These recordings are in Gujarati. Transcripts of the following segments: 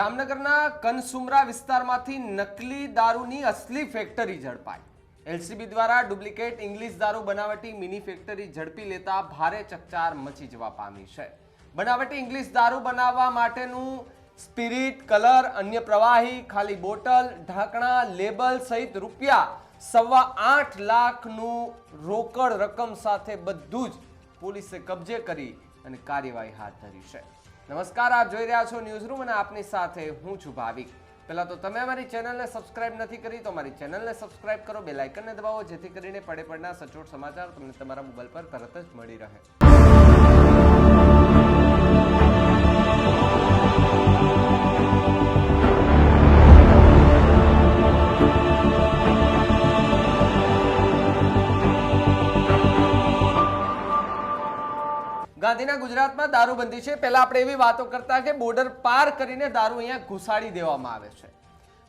જામનગરના કનસુમરા વિસ્તારમાંથી નકલી દારૂની અસલી ફેક્ટરી ઝડપાઈ. એલસીબી દ્વારા ડુપ્લિકેટ ઇંગ્લિશ દારૂ બનાવટી મિની ફેક્ટરી ઝડપી લેતા ભારે ચકચાર મચી જવા પામી છે. બનાવટી ઇંગ્લિશ દારૂ બનાવવા માટેનું સ્પિરિટ, કલર, અન્ય પ્રવાહી, ખાલી બોટલ, ઢાંકણા, લેબલ સહિત રૂપિયા સવા આઠ લાખનું રોકડ રકમ સાથે બધું જ પોલીસે કબજે કરી અને કાર્યવાહી હાથ ધરી છે. નમસ્કાર, આપ જોઈ રહ્યા છો ન્યૂઝ રૂમ અને આપની સાથે હું છું ભાવિક. પહેલા તો તમે અમારી ચેનલને સબસ્ક્રાઇબ નથી કરી તો અમારી ચેનલને સબસ્ક્રાઇબ કરો બે લાઇકનને દબાવો, જેથી કરીને પડે પડના સચોટ સમાચાર તમને તમારા મોબાઈલ પર તરત જ મળી રહે. ગાંધીના ગુજરાતમાં દારૂબંધી છે. પહેલા આપણે એવી વાતો કરતા કે બોર્ડર પાર કરીને દારૂ અહીંયા ઘુસાડી દેવામાં આવે છે.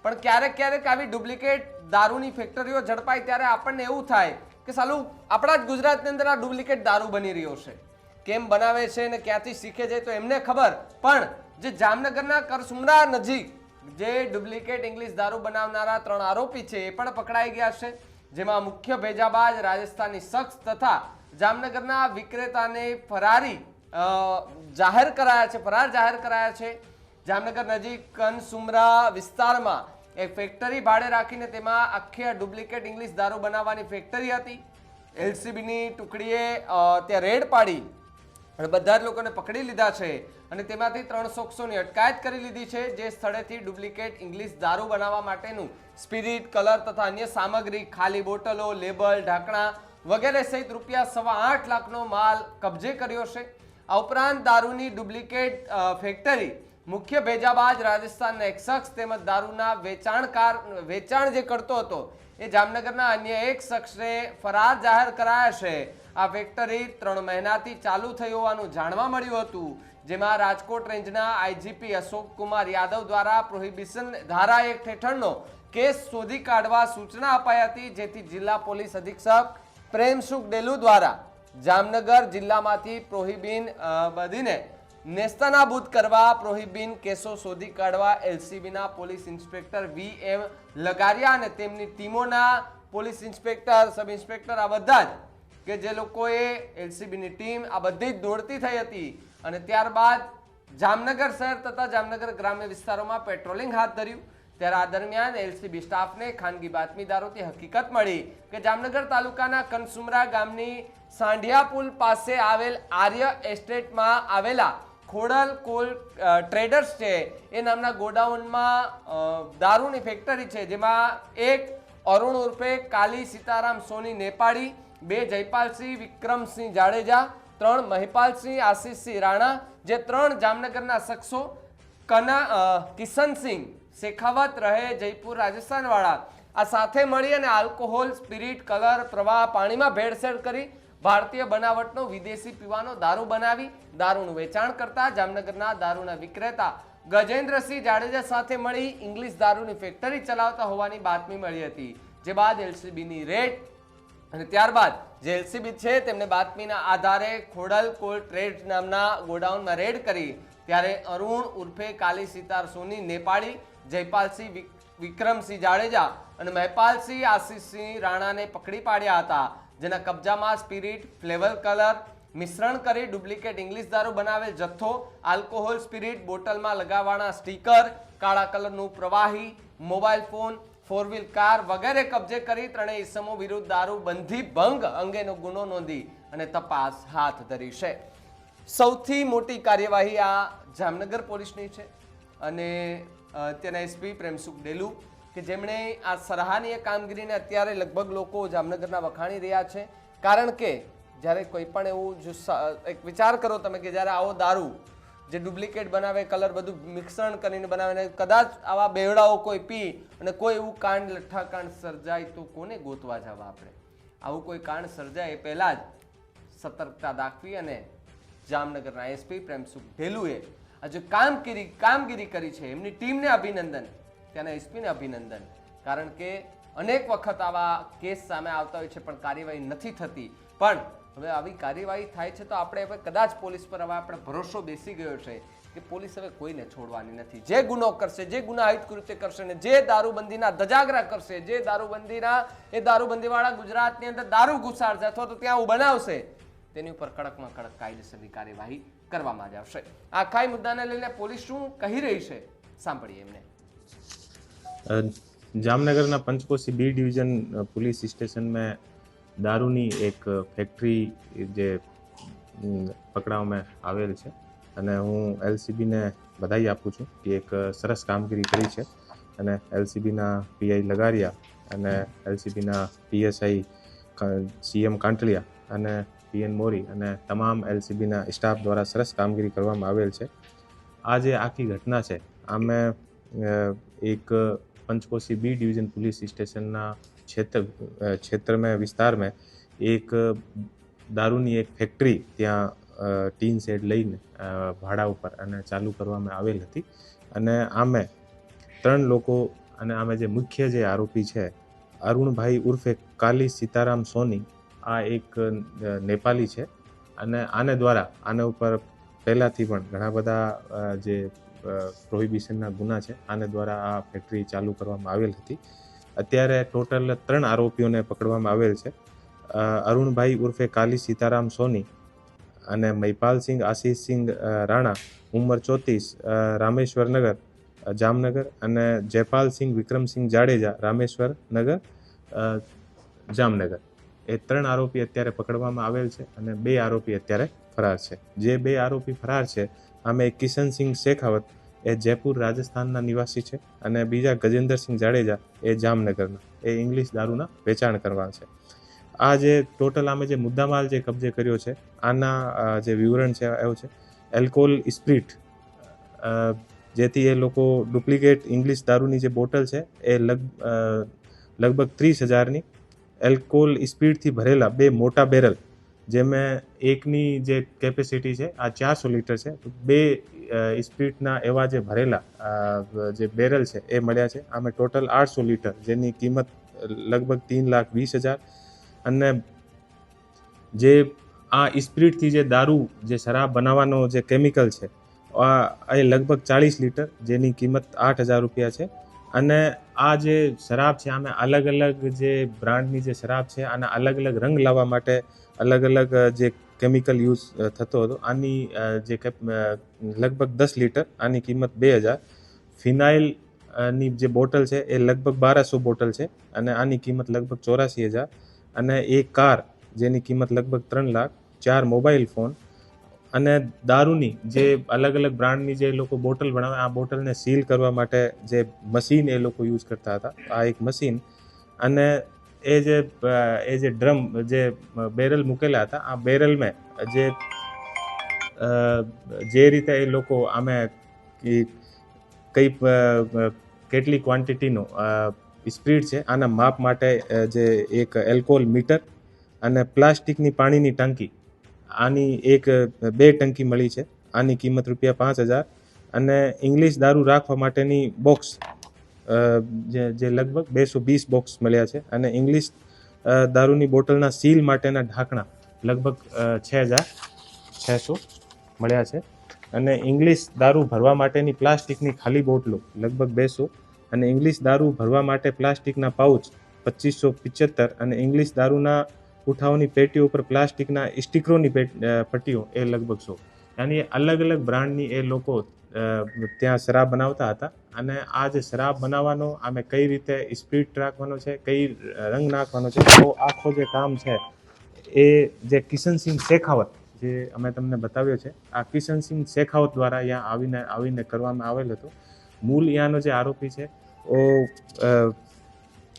પણ ક્યારેક ક્યારેક આવી ડુપ્લિકેટ દારૂની ફેક્ટરીઓ ઝડપાય ત્યારે આપણને એવું થાય કે સાલું આપણા જ ગુજરાતની અંદર આ ડુપ્લિકેટ દારૂ બની રહ્યો છે. કેમ બનાવે છે ને ક્યાંથી શીખે છે તો એમને ખબર. પણ જે જામનગરના કરસુમરા નજીક જે ડુપ્લિકેટ ઇંગ્લિશ દારૂ બનાવનારા ત્રણ આરોપી છે એ પણ પકડાઈ ગયા છે. જેમાં મુખ્ય ભેજાબાજ રાજસ્થાની શખ્સ તથા જામનગરના વિક્રેતાને ફરારી જાહેર કરાયા છે, ફરાર જાહેર કરાયા છે. જામનગર નજીક કનસુમરા વિસ્તારમાં એક ફેક્ટરી ભાડે રાખીને તેમાં આખી ડુપ્લિકેટ ઇંગ્લિશ દારૂ બનાવવાની ફેક્ટરી હતી. એલસીબીની ટુકડીએ ત્યાં રેડ પાડી અને બધા જ લોકોને પકડી લીધા છે અને તેમાંથી ત્રણ શખ્સોની અટકાયત કરી લીધી છે જે સ્થળેથી ડુપ્લિકેટ ઇંગ્લિશ દારૂ બનાવવા માટેનું સ્પિરિટ કલર તથા અન્ય સામગ્રી, ખાલી બોટલો લેબલ ઢાંકણા વગેરે સહિત રૂપિયા સવા આઠ લાખનો માલ કબજે કર્યો છે. આ ઉપરાંત દારૂની ડુપ્લિકેટ ફેક્ટરી, મુખ્ય ભેજાબાજ રાજસ્થાનના એક શખ્સ તેમજ દારૂના વેચાણકાર, વેચાણ જે કરતો હતો એ જામનગરના અન્ય એક શખ્સને ફરાર જાહેર કરાયા છે. આ ફેક્ટરી ત્રણ મહિનાથી ચાલુ થઈ હોવાનું જાણવા મળ્યું હતું, જેમાં રાજકોટ રેન્જના આઈજીપી અશોક કુમાર યાદવ દ્વારા પ્રોહિબિશન ધારા એક હેઠળનો કેસ શોધી કાઢવા સૂચના અપાઈ હતી, જેથી જિલ્લા પોલીસ અધિક્ષક પ્રેમસુખ ડેલુ દ્વારા જામનગર જિલ્લામાંથી પ્રોહિબિન બધીને નેસ્તનાબૂદ કરવા પ્રોહિબિન કેસો શોધી કાઢવા એલસીબીના પોલીસ ઇન્સ્પેક્ટર વી એમ લગારિયા અને તેમની ટીમોના પોલીસ ઇન્સ્પેક્ટર, સબ ઇન્સ્પેક્ટર આ બધા જ કે જે લોકોએ એલસીબીની ટીમ આ બધી જ દોડતી થઈ હતી અને ત્યારબાદ જામનગર શહેર તથા જામનગર ગ્રામ્ય વિસ્તારોમાં પેટ્રોલિંગ હાથ ધર્યું. ત્યારે આ દરમિયાન એલસીબી સ્ટાફને ખાનગી બાતમીદારોથી હકીકત મળી કે જામનગર તાલુકાના કનસુમરા ગામની સાંઢિયા પુલ પાસે આવેલ આર્ય એસ્ટેટમાં આવેલા ખોડલ કોલ ટ્રેડર્સ છે. એ નામના ગોડાઉનમાં દારૂની ફેક્ટરી છે, જેમાં એક અરુણ ઉર્ફે કાલી સીતારામ સોની નેપાળી, બે જયપાલસિંહ વિક્રમસિંહ જાડેજા, ત્રણ મહિપાલસિંહ, આશીષસિંહ રાણા, જે ત્રણ જામનગરના શખ્સો કના કિશનસિંહ શેખાવત રહે જયપુર રાજસ્થાન વાળા આ સાથે મળી અને આલ્કોહોલ, સ્પિરિટ, કલર, પ્રવાહ, પાણીમાં ભેળસેળ કરી ભારતીય બનાવટનો વિદેશી પીવાનો દારૂ બનાવી, દારૂનું વેચાણ કરતા જામનગરના દારૂના વિક્રેતા ગજેન્દ્રસિંહ જાડેજા સાથે મળી ઇંગ્લિશ દારૂની ફેક્ટરી ચલાવતા હોવાની બાતમી મળી હતી. જે બાદ એલસીબીની રેડ અને ત્યારબાદ જે એલસીબી છે તેમને બાતમીના આધારે ખોડલ કોલ ટ્રેડ નામના ગોડાઉનમાં રેડ કરી. ત્યારે અરુણ ઉર્ફે કાલી સિતાર સોની નેપાળી જયપાલસિંહ વિક્રમસિંહ જાડેજા અને મહેપાલસિંહ આશિષસિંહ રાણાને પકડી પાડ્યા હતા, જેના કબજામાં સ્પિરિટ, ફ્લેવર કલર, મિશ્રણ કરી ડુપ્લિકેટ ઇંગ્લિશ દારૂ બનાવેલ જથ્થો, આલ્કોહોલ સ્પિરિટ, બોટલમાં લગાવવાના સ્ટીકર, કાળા કલરનું પ્રવાહી, mobile phone, four wheel car વગેરે કબજે કરી ત્રણેય ઇસમો વિરુદ્ધ દારૂ બંધી ભંગ અંગેનો ગુનો નોંધી અને તપાસ હાથ ધરી છે. સૌથી મોટી કાર્યવાહી આ જામનગર પોલીસની છે અને અ, ત્યાંના એસપી પ્રેમસુખ ડેલુ કે જેમણે આ સરાહનીય કામગીરીને અત્યારે લગભગ લોકો જામનગરના વખાણી રહ્યા છે. કારણ કે જ્યારે કોઈ પણ એવું જો એક વિચાર કરો તમે કે જ્યારે આવો દારૂ જે ડુપ્લિકેટ બનાવે કલર બધું મિશ્રણ કરીને બનાવે ને કદાચ આવા બેવડાઓ કોઈ પી અને કોઈ એવું કાંડ લઠ્ઠાકાંડ સર્જાય તો કોને ગોતવા જવા આપણે? આવું કોઈ કાંડ સર્જાય એ પહેલાં જ સતર્કતા દાખવી અને જામનગરના એસપી પ્રેમસુખ ઢેલુએ આ કામગીરી કામગીરી કરી છે, એમની ટીમને અભિનંદન, ત્યાંના એસપીને અભિનંદન. કારણ કે અનેક વખત આવા કેસ સામે આવતા હોય છે, પણ કાર્યવાહી નથી થતી. પણ હવે આવી કાર્યવાહી થાય છે, તો આપણે હવે કદાચ પોલીસ પર હવે આપણે ભરોસો બેસી ગયો છે કે પોલીસ હવે કોઈને છોડવાની નથી. જે ગુનો કરશે, જે ગુનાહિત કૃત્ય કરશે ને જે દારૂબંધીના ધજાગરા કરશે, જે દારૂબંધીના, એ દારૂબંધીવાળા ગુજરાતની અંદર દારૂ ઘુસાડશે અથવા તો ત્યાં બનાવશે તેની ઉપર કડકમાં કડક કાયદેસરની કાર્યવાહી કરવામાં જ આવશે. આ ખાઈ મુદ્દાને લઈને પોલીસ શું કહી રહી છે? સાંભળીએ એમને. જામનગરના પંચકોશી બી ડિવિઝન પોલીસ સ્ટેશનમાં દારૂની એક ફેક્ટરી જે પકડાવવામાં આવેલ છે. અને હું એલસીબીને બધાઈ આપું છું કે એક સરસ કામગીરી કરી છે. અને એલસીબીના પીઆઈ લગારિયા અને એલસીબીના પીએસઆઈ સીએમ કાંટલિયા અને પીએન મોરી અને તમામ એલસીબીના સ્ટાફ દ્વારા સરસ કામગીરી કરવામાં આવેલ છે. આ જે આખી ઘટના છે, આમે એક પંચકોશી બી ડિવિઝન પોલીસ સ્ટેશનના ક્ષેત્ર ક્ષેત્રમાં વિસ્તારમાં એક દારૂની એક ફેક્ટરી ત્યાં ટીન શેડ લઈને ભાડા ઉપર અને ચાલુ કરવામાં આવેલ હતી. અને આમે ત્રણ લોકો અને આમે જે મુખ્ય જે આરોપી છે, અરુણભાઈ ઉર્ફે કાલી સીતારામ સોની આ એક નેપાલી છે. અને આને દ્વારા, આના ઉપર પહેલાંથી પણ ઘણા બધા જે પ્રોહિબિશનના ગુના છે, આને દ્વારા આ ફેક્ટરી ચાલુ કરવામાં આવેલ હતી. અત્યારે ટોટલ ત્રણ આરોપીઓને પકડવામાં આવેલ છે. અરુણભાઈ ઉર્ફે કાલી સીતારામ સોની અને મહિપાલસિંહ આશીષસિંહ રાણા, ઉંમર ચોત્રીસ રામેશ્વરનગર જામનગર અને જયપાલસિંહ વિક્રમસિંહ જાડેજા રામેશ્વર નગર જામનગર. એ ત્રણ આરોપી અત્યારે પકડવામાં આવેલ છે અને બે આરોપી અત્યારે ફરાર છે. જે બે આરોપી ફરાર છે, આમે કિશનસિંહ શેખાવત, એ જયપુર રાજસ્થાનના નિવાસી છે અને બીજા ગજેન્દ્રસિંહ જાડેજા એ જામનગરના, એ ઇંગ્લિશ દારૂના વેચાણ કરવા છે. આ જે ટોટલ આમે જે મુદ્દામાલ જે કબજે કર્યો છે, આના જે વિવરણ છે, એવું છે, એલ્કોહોલ સ્પ્રિટ જેથી એ લોકો ડુપ્લિકેટ ઇંગ્લિશ દારૂની જે બોટલ છે, એ લગ લગભગ ત્રીસ હજારની એલ્કોહોલ સ્પીડથી ભરેલા બે મોટા બેરલ જેમાં એકની જે કેપેસિટી છે, આ ચારસો લીટર છે બે સ્પીડના એવા જે ભરેલા જે બેરલ છે, એ મળ્યા છે. આમે ટોટલ આઠસો લીટર, જેની કિંમત લગભગ તીન લાખ વીસ હજાર. અને જે આ સ્પીડથી જે દારૂ, જે શરાબ બનાવવાનો જે કેમિકલ છે, આ એ લગભગ ચાળીસ લીટર, જેની કિંમત આઠ હજાર રૂપિયા છે. અને આ જે શરાબ છે આમે અલગ અલગ જે બ્રાન્ડની જે શરાબ છે, આના અલગ અલગ રંગ લાવવા માટે અલગ અલગ જે કેમિકલ યુઝ થતો હતો. આની જે લગભગ દસ લીટર, આની કિંમત બે હજાર. ફિનાઇલની જે બોટલ છે, એ લગભગ બારસો બોટલ છે અને આની કિંમત લગભગ ચોરાસી હજાર. અને એક કાર, જેની કિંમત લગભગ ત્રણ લાખ, ચાર મોબાઈલ ફોન અને દારૂની જે અલગ અલગ બ્રાન્ડની જે લોકો બોટલ બનાવે, આ બોટલને સીલ કરવા માટે જે મશીન એ લોકો યુઝ કરતા હતા, આ એક મશીન અને એ જે એ જે ડ્રમ જે બેરલ મૂકેલા હતા, આ બેરલમાં જે જે રીતે એ લોકો આમે કઈ કેટલી ક્વોન્ટિટીનો સ્પીડ છે, આના માપ માટે જે એક એલ્કોહોલ મીટર અને પ્લાસ્ટિકની પાણીની ટાંકી આની એક બે ટંકી મળી છે. આની કિંમત રૂપિયા પાંચ હજાર. અને ઇંગ્લિશ દારૂ રાખવા માટેની બોક્સ જે લગભગ બેસો વીસ બોક્સ મળ્યા છે. અને ઇંગ્લિશ દારૂની બોટલના સીલ માટેના ઢાંકણા લગભગ છ હજાર છસો મળ્યા છે. અને ઇંગ્લિશ દારૂ ભરવા માટેની પ્લાસ્ટિકની ખાલી બોટલો લગભગ બેસો. અને ઇંગ્લિશ દારૂ ભરવા માટે પ્લાસ્ટિકના પાઉચ પચીસો પિચોતેર. અને ઇંગ્લિશ દારૂના ઉઠાવની પેટીઓ ઉપર પ્લાસ્ટિકના સ્ટીકરોની પેટ- પટ્ટીઓ એ લગભગ સો. યાની અલગ અલગ બ્રાન્ડની એ લોકો ત્યાં શરાબ બનાવતા હતા. અને આ જે શરાબ બનાવવાનો, આમે કઈ રીતે સ્પીડ રાખવાનો છે, કઈ રંગ નાખવાનો છે, તો આખો જે કામ છે, એ જે કિશનસિંહ શેખાવત, જે અમે તમને બતાવ્યો છે, આ કિશનસિંહ શેખાવત દ્વારા અહીંયા આવીને આવીને કરવામાં આવેલ હતો. મૂળ અહીંયાનો જે આરોપી છે, ઓ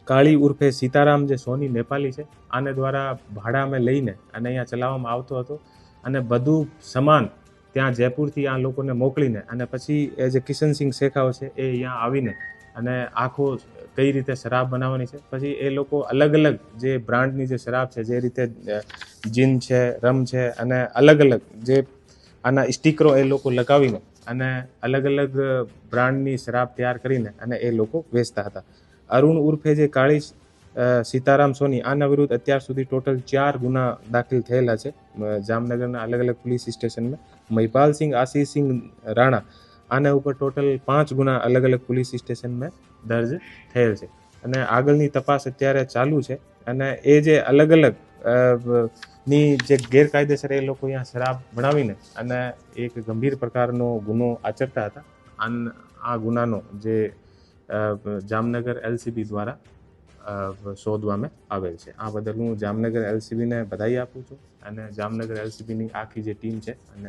કાળી ઉર્ફે સીતારામ જે સોની નેપાલી છે, આને દ્વારા ભાડામાં લઈને અને અહીંયા ચલાવવામાં આવતો હતો. અને બધું સમાન ત્યાં જયપુરથી આ લોકોને મોકલીને અને પછી એ જે કિશનસિંહ શેખાવ છે એ અહીંયા આવીને અને આખો કઈ રીતે શરાબ બનાવવાની છે, પછી એ લોકો અલગ અલગ જે બ્રાન્ડની જે શરાબ છે, જે રીતે જીન છે, રમ છે અને અલગ અલગ જે આના સ્ટીકરો એ લોકો લગાવીને અને અલગ અલગ બ્રાન્ડની શરાબ તૈયાર કરીને અને એ લોકો વેચતા હતા. અરુણ ઉર્ફે જે કાળી સીતારામ સોની, આના વિરુદ્ધ અત્યાર સુધી ટોટલ ચાર ગુના દાખલ થયેલા છે. જામનગરના અલગ અલગ પોલીસ સ્ટેશનમાં. મહિપાલસિંહ આશીષસિંહ રાણા, આના ઉપર ટોટલ પાંચ ગુના અલગ અલગ પોલીસ સ્ટેશનમાં દર્જ થયેલ છે. અને આગળની તપાસ અત્યારે ચાલુ છે. અને એ જે અલગ અલગની જે ગેરકાયદેસર એ લોકો અહીંયા શરાબ બનાવીને અને એક ગંભીર પ્રકારનો ગુનો આચરતા હતા. આ ગુનાનો જે જામનગર એલસીબી દ્વારા શોધવામાં આવેલ છે. આ બદલ હું જામનગર એલસીબીને બધાઈ આપું છું અને જામનગર એલસીબીની આખી જે ટીમ છે અને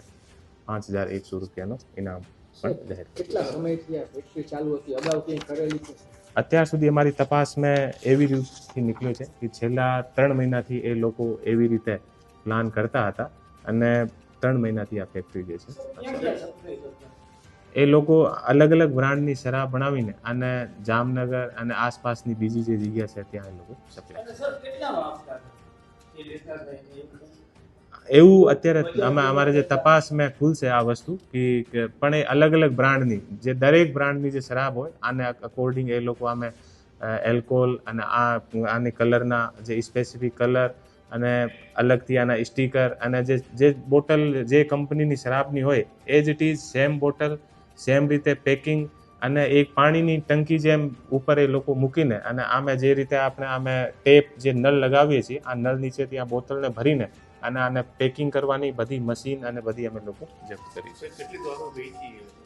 પાંચ હજાર એકસો રૂપિયાનો ઇનામ પણ જાહેર કેટલા સમયથી આ ફેક્ટરી ચાલુ હતી? અગાઉ ક્યાંય કરેલી છે? અત્યાર સુધી અમારી તપાસ મેં એવી રીતથી નીકળ્યો છે કે છેલ્લા ત્રણ મહિનાથી એ લોકો એવી રીતે પ્લાન કરતા હતા અને ત્રણ મહિનાથી આ ફેક્ટરી જે છે એ લોકો અલગ અલગ બ્રાન્ડની શરાબ બનાવીને અને જામનગર અને આસપાસની બીજી જે જગ્યા છે ત્યાં એ લોકો સપ્લાય એવું અત્યારે અમે અમારે જે તપાસ મેં ખુલશે આ વસ્તુ કે પણ એ અલગ અલગ બ્રાન્ડની જે દરેક બ્રાન્ડની જે શરાબ હોય આને અકોર્ડિંગ એ લોકો અમે એલ્કોહોલ અને આ આની કલરના જે સ્પેસિફિક કલર અને અલગથી આના સ્ટીકર અને જે જે બોટલ જે કંપનીની શરાબની હોય એ જ it is same bottle same રીતે પેકિંગ અને એક પાણીની ટંકી જેમ ઉપર એ લોકો મૂકીને અને આમે જે રીતે આપણે આમે ટેપ જે નળ લગાવીએ છીએ, આ નળ નીચે ત્યાં બોટલને ભરીને અને આને પેકિંગ કરવાની બધી મશીન અને બધી અમે લોકો જપ્ત કરી છે.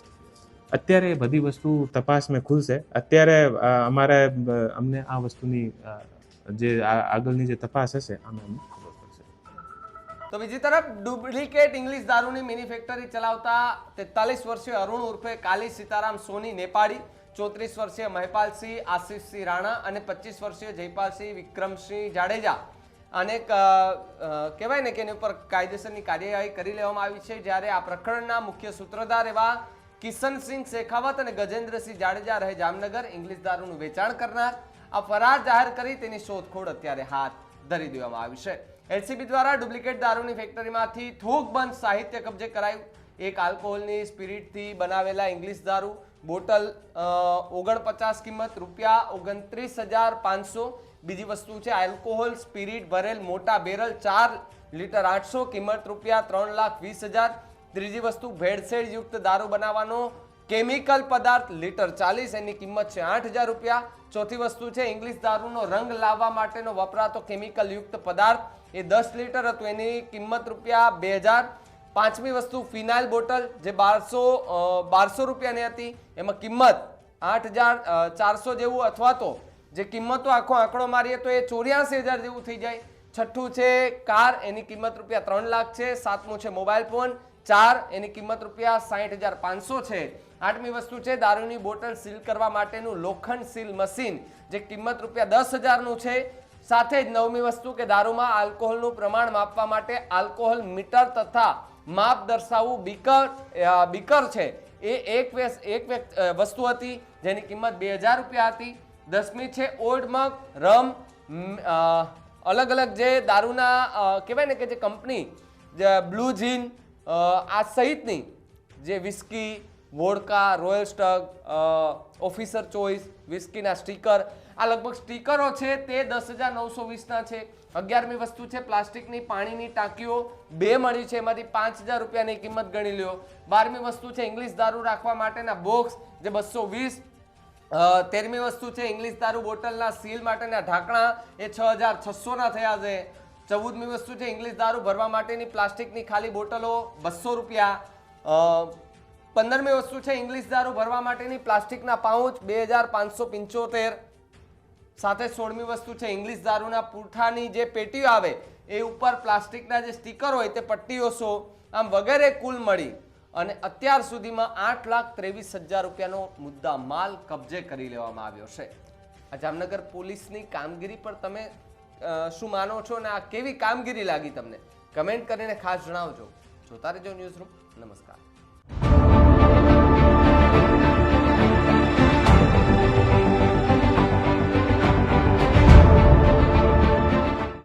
અત્યારે બધી વસ્તુ તપાસમાં ખુલશે. અત્યારે અમારે અમને આ વસ્તુની જે આ- આગળની જે તપાસ હશે અમે તો બીજી તરફ ડુપ્લિકેટ ઇંગ્લિશ દારૂની મિની ફેક્ટરી ચલાવતા તેતાલીસ વર્ષીય અરુણ ઉર્ફે કાલી સીતારામ સોની નેપાળી ચોત્રીસ વર્ષીય મહેપાલસિંહ આશિષસિંહ રાણા અને પચીસ વર્ષીય જયપાલસિંહ વિક્રમસિંહ જાડેજા. અનેક અ, અ, કહેવાય ને કે એની ઉપર કાયદેસરની કાર્યવાહી કરી લેવામાં આવી છે. જ્યારે આ પ્રકરણના મુખ્ય સૂત્રધાર એવા કિશનસિંહ શેખાવત અને ગજેન્દ્રસિંહ જાડેજા રહે જામનગર ઇંગ્લિશ દારૂનું વેચાણ કરનાર. આ ફરાર જાહેર કરી તેની શોધખોળ અત્યારે હાથ ધરી દેવામાં આવી છે. એલસીબી દ્વારા ડુપ્લિકેટ દારૂની ફેક્ટરીમાંથી થોકબંધ સાહિત્ય કબજે કરાયું. એક આલ્કોહોલની સ્પિરિટથી બનાવેલા ઇંગ્લિશ દારૂ. બોટલ ઓગણપચાસ કિંમત, રૂપિયા ઓગણત્રીસ હજાર પાંચસો. બીજી વસ્તુ છે, આલ્કોહોલ સ્પિરિટ ભરેલ મોટા બેરલ ચાર લીટર આઠસો કિંમત, રૂપિયા ત્રણ લાખ વીસ હજાર. ત્રીજી વસ્તુ, ભેળસેળયુક્ત દારૂ બનાવવાનો કેમિકલ પદાર્થ લીટર ચાલીસ, એની કિંમત છે આઠ હજાર રૂપિયા. ચોથી વસ્તુ છે, ઇંગ્લિશ દારૂનો રંગ લાવવા માટેનો વપરાતો કેમિકલ યુક્ત પદાર્થ. એ દસ લીટર હતું. એની કિંમત રૂપિયા બે હજાર. પાંચમી વસ્તુ, ફિનાઇલ બોટલ જે બારસો બારસો રૂપિયાની હતી. એમાં કિંમત આઠ હજાર ચારસો જેવું અથવા તો જે કિંમતો આખો આંકડો મારીએ તો એ ચોર્યાસી હજાર જેવું થઈ જાય. છઠ્ઠું છે કાર, એની કિંમત રૂપિયા ત્રણ લાખ છે. સાતમું છે મોબાઈલ ફોન. ચાર, એની કિંમત રૂપિયા સાઠ હજાર પાંચસો છે. આઠમી વસ્તુ છે દારૂની બોટલ સીલ કરવા માટેનું લોખંડ સીલ મશીન, જે કિંમત રૂપિયા દસ હજારનું છે. સાથે જ નવમી વસ્તુ કે દારૂમાં આલ્કોહોલનું પ્રમાણ માપવા માટે આલ્કોહોલ મીટર તથા માપ દર્શાવવું બીકર બીકર છે. એ એક એક વસ્તુ હતી જેની કિંમત બે હજાર રૂપિયા હતી. દસમી છે ઓલ્ડ મગ, રમ અલગ અલગ જે દારૂના કહેવાય ને કે જે કંપની બ્લુ જીન આ સહિતની જે whisky, vodka, Royal Stag Officer Choice વિસ્કીના sticker આ લગભગ સ્ટીકરો છે, તે દસ હજાર નવસો વીસના છે. અગિયારમી વસ્તુ છે, પ્લાસ્ટિકની પાણીની ટાંકીઓ બે મળી છે, એમાંથી પાંચ હજાર રૂપિયાની કિંમત ગણી લ્યો. બારમી વસ્તુ છે, ઇંગ્લિશ દારૂ રાખવા માટેના બોક્સ, જે બસો વીસ. તેરમી વસ્તુ છે, ઇંગ્લિશ દારૂ બોટલના સીલ માટેના ઢાંકણા, એ છ હજાર છસોના થયા છે. ચૌદમી વસ્તુ છે, ઇંગ્લિશ દારૂ ભરવા માટેની પ્લાસ્ટિકની ખાલી બોટલો, બસો રૂપિયા. પંદરમી વસ્તુ છે, ઇંગ્લિશ દારૂ ભરવા માટેની પ્લાસ્ટિકના પાઉચ, બે હજાર પાંચસો પંચોતેર. સાથે સોળમી વસ્તુ છે, ઇંગ્લિશ દારૂના પૂઠાની જે પેટીઓ આવે, એ ઉપર પ્લાસ્ટિકના જે સ્ટીકર હોય તે પટ્ટીઓ શો, આમ વગેરે કુલ મળી. અને અત્યાર સુધીમાં આઠ લાખ ત્રેવીસ હજાર રૂપિયાનો મુદ્દા માલ કબજે કરી લેવામાં આવ્યો છે. આ જામનગર પોલીસની કામગીરી પર તમે શું માનો છો અને આ કેવી કામગીરી લાગી તમને? કમેન્ટ કરીને ખાસ જણાવજો. જોતા રહેજો ન્યૂઝ રૂમ નમસ્કાર.